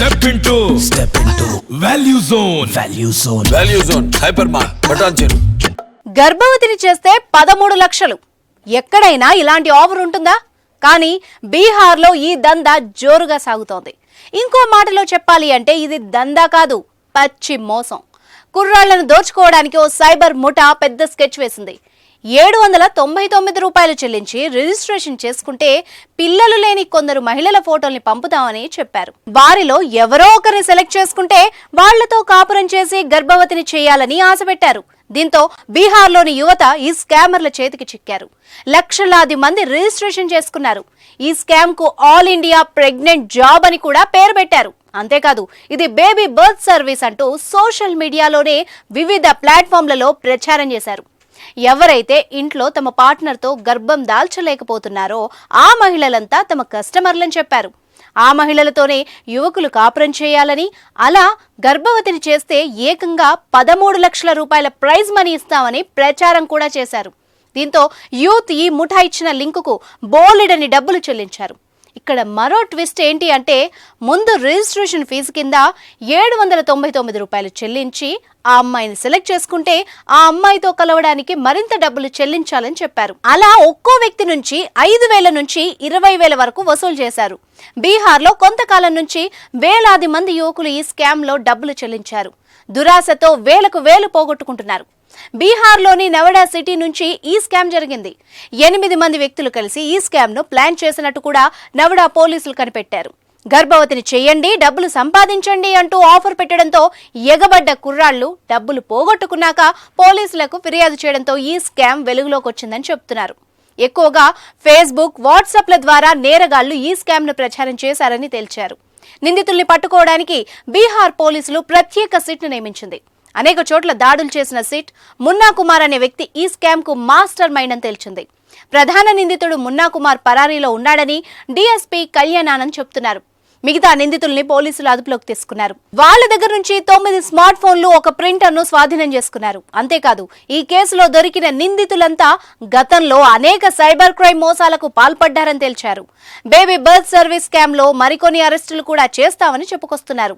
Step into step into value zone value zone value zone hyper మార్ బటాన్ చెరు గర్భవతిని చేస్తే పదమూడు లక్షలు. ఎక్కడైనా ఇలాంటి ఆఫర్ ఉంటుందా? కానీ బీహార్లో ఈ దందా జోరుగా సాగుతోంది. ఇంకో మాటలో చెప్పాలి అంటే ఇది దందా కాదు పచ్చి మోసం. కుర్రాళ్ళను దోచుకోవడానికి ఓ సైబర్ ముఠా పెద్ద స్కెచ్ వేసింది. ఏడు వందల తొంభై తొమ్మిది రూపాయలు చెల్లించి రిజిస్ట్రేషన్ చేసుకుంటే పిల్లలు లేని కొందరు మహిళల ఫోటోల్ని పంపుతామని చెప్పారు. వారిలో ఎవరో ఒకరిని సెలెక్ట్ చేసుకుంటే వాళ్ళతో కాపురం చేసి గర్భవతిని చేయాలని ఆశ పెట్టారు. దీంతో బీహార్లోని యువత ఈ స్కామర్ల చేతికి చిక్కారు. లక్షలాది మంది రిజిస్ట్రేషన్ చేసుకున్నారు. ఈ స్కామ్కు ఆల్ ఇండియా ప్రెగ్నెంట్ జాబ్ అని కూడా పేరు పెట్టారు. అంతేకాదు ఇది బేబీ బర్త్ సర్వీస్ అంటూ సోషల్ మీడియాలోనే వివిధ ప్లాట్ఫామ్లలో ప్రచారం చేశారు. ఎవరైతే ఇంట్లో తమ పార్ట్నర్తో గర్భం దాల్చలేకపోతున్నారో ఆ మహిళలంతా తమ కస్టమర్లని చెప్పారు. ఆ మహిళలతోనే యువకులు కాపురం చేయాలని అలా గర్భవతిని చేస్తే ఏకంగా పదమూడు లక్షల రూపాయల ప్రైజ్ మనీ ఇస్తామని ప్రచారం కూడా చేశారు. దీంతో యూత్ ఈ ముఠా ఇచ్చిన లింకుకు బోలెడని డబ్బులు చెల్లించారు. ఇక్కడ మరో ట్విస్ట్ ఏంటి అంటే ముందు రిజిస్ట్రేషన్ ఫీజు కింద ఏడు వందల తొంభై తొమ్మిది రూపాయలు చెల్లించి ఆ అమ్మాయిని సెలెక్ట్ చేసుకుంటే ఆ అమ్మాయితో కలవడానికి మరింత డబ్బులు చెల్లించాలని చెప్పారు. అలా ఒక్కో వ్యక్తి నుంచి ఐదు వేల నుంచి ఇరవై వేల వరకు వసూలు చేశారు. బీహార్లో కొంతకాలం నుంచి వేలాది మంది యువకులు ఈ స్కామ్లో డబ్బులు చెల్లించారు. దురాశతో వేలకు వేలు పోగొట్టుకుంటున్నారు. బీహార్లోని నవడా సిటీ నుంచి ఈ స్కామ్ జరిగింది. ఎనిమిది మంది వ్యక్తులు కలిసి ఈ స్కామ్ను ప్లాన్ చేసినట్టు కూడా నవడా పోలీసులు కనిపెట్టారు. గర్భవతిని చేయండి డబ్బులు సంపాదించండి అంటూ ఆఫర్ పెట్టడంతో ఎగబడ్డ కుర్రాళ్ళు డబ్బులు పోగొట్టుకున్నాక పోలీసులకు ఫిర్యాదు చేయడంతో ఈ స్కామ్ వెలుగులోకి వచ్చిందని చెప్తున్నారు. ఎక్కువగా ఫేస్బుక్ వాట్సాప్ల ద్వారా నేరగాళ్ళు ఈ స్కామ్ను ప్రచారం చేశారని తేల్చారు. నిందితుల్ని పట్టుకోవడానికి బీహార్ పోలీసులు ప్రత్యేక సిట్ను నియమించింది. అనేక చోట్ల దాడులు చేసిన సిట్ మున్నా కుమార్ అనే వ్యక్తి ఈ స్కామ్కు మాస్టర్ మైండ్ అని తేల్చింది. ప్రధాన నిందితుడు మున్నా కుమార్ పరారీలో ఉన్నాడని డీఎస్పీ కళ్యాణానంద్ చెప్తున్నారు. మిగతా నిందితుల్ని పోలీసులు అదుపులోకి తీసుకున్నారు. వాళ్ళ దగ్గర నుంచి తొమ్మిది స్మార్ట్ ఫోన్లు ఒక ప్రింటర్ను స్వాధీనం చేసుకున్నారు. అంతేకాదు ఈ కేసులో దొరికిన నిందితులంతా గతంలో అనేక సైబర్ క్రైమ్ మోసాలకు పాల్పడ్డారని తేల్చారు. బేబీ బర్త్ సర్వీస్ స్కామ్లో మరికొన్ని అరెస్టులు కూడా చేస్తామని చెప్పుకొస్తున్నారు.